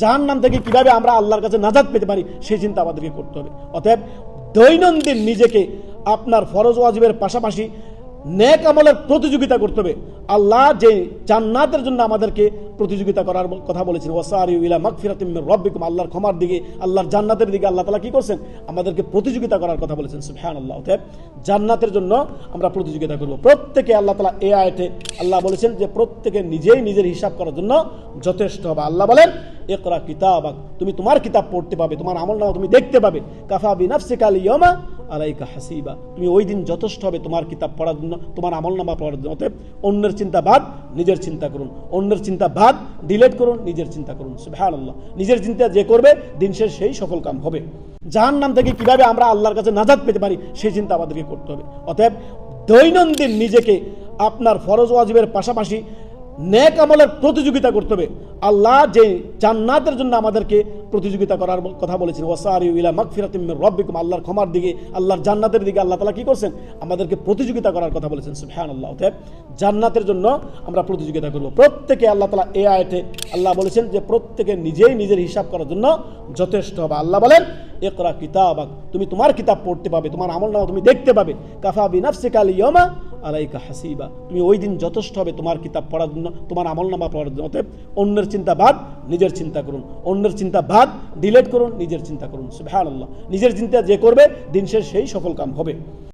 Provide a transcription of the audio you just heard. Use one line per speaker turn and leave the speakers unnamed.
জাহান নাম থেকে কীভাবে আমরা আল্লাহর কাছে নাজাদ পেতে পারি সেই চিন্তা আমাদেরকে করতে হবে। অতএব দৈনন্দিন নিজেকে আপনার ফরজ ওয়াজিবের পাশাপাশি নেক আমলের প্রতিযোগিতা করতে হবে। আল্লাহ যে জান্নাতের জন্য আমাদেরকে প্রতিযোগিতা করার কথা বলেছেন। ওয়াসারি ইলা মাগফিরাতিম মির রাব্বিকুম, আল্লাহর ক্ষমার দিকে, আল্লাহর জান্নাতের দিকে আল্লাহ তাআলা কি করছেন? আমাদেরকে প্রতিযোগিতা করার কথা বলেছেন, সুবহানাল্লাহ। অতএব জান্নাতের জন্য আমরা প্রতিযোগিতা করব। প্রত্যেকে আল্লাহ তাআলা এই আয়াতে আল্লাহ বলেছেন যে, প্রত্যেকে নিজেই নিজের হিসাব করার জন্য যথেষ্ট হবে। আল্লাহ বলেন, ইকরা কিতাবাক তুমি তোমার কিতাব পড়তে পাবে, তোমার আমলনামা তুমি দেখতে পাবে। কাফা বিনাফসিকা আলিয়ামা আলাইকা হাসিবা। তুমি ওই দিন যথেষ্ট হবে তোমার কিতাব পড়ার জন্য, তোমার আমলনামা পড়ার জন্য। অতএব অন্যের চিন্তা বাদ, নিজের চিন্তা করুন। অন্যের চিন্তা বাদ ডিলেট করুন, নিজের চিন্তা করুন। সুবহানাল্লাহ। নিজের চিন্তা যে করবে, দিন শেষ সেই সফল কাম হবে। জাহান নাম থেকে কীভাবে আমরা আল্লাহর কাছে নাজাদ পেতে পারি, সেই চিন্তা আমাদেরকে করতে হবে। অতএব দৈনন্দিন নিজেকে আপনার ফরজ ওয়াজিবের পাশাপাশি নেক আমলের প্রতিযোগিতা করতে হবে। আল্লাহ যে জান্নাতের জন্য আমাদেরকে প্রতিযোগিতা করার কথা বলেছেন। ওয়াসারি ইলা মাগফিরাতিম মির রাব্বিকুম, আল্লাহর ক্ষমার দিকে, আল্লাহর জান্নাতের দিকে আল্লাহ তাআলা কি করছেন? আমাদেরকে প্রতিযোগিতা করার কথা বলেছেন, সুবহানাল্লাহ। অতএব জান্নাতের জন্য আমরা প্রতিযোগিতা করব। প্রত্যেকে আল্লাহ তাআলা এই আয়াতে আল্লাহ বলেছেন যে, প্রত্যেকে নিজেই নিজের হিসাব করার জন্য যথেষ্ট হবে। আল্লাহ বলেন, ইকরা কিতাবাক তুমি তোমার কিতাব পড়তে পাবে, তোমার আমল আমলনামা তুমি দেখতে পাবে। কাফা বিনাফসিকা আলিয়ামা আলাইকা হাসিবা। তুমি ওই দিন যথেষ্ট হবে তোমার কিতাব পড়ার জন্য, তোমার আমল আমলনামা পড়ার জন্য। অতএব অন্যের চিন্তা বাদ, নিজের চিন্তা করুন। অন্যের চিন্তা বাদ ডিলেট করুন, নিজের চিন্তা করুন। সুবহানাল্লাহ। নিজের চিন্তা যে করবে, দিন শেষ সেই সফল কাম হবে।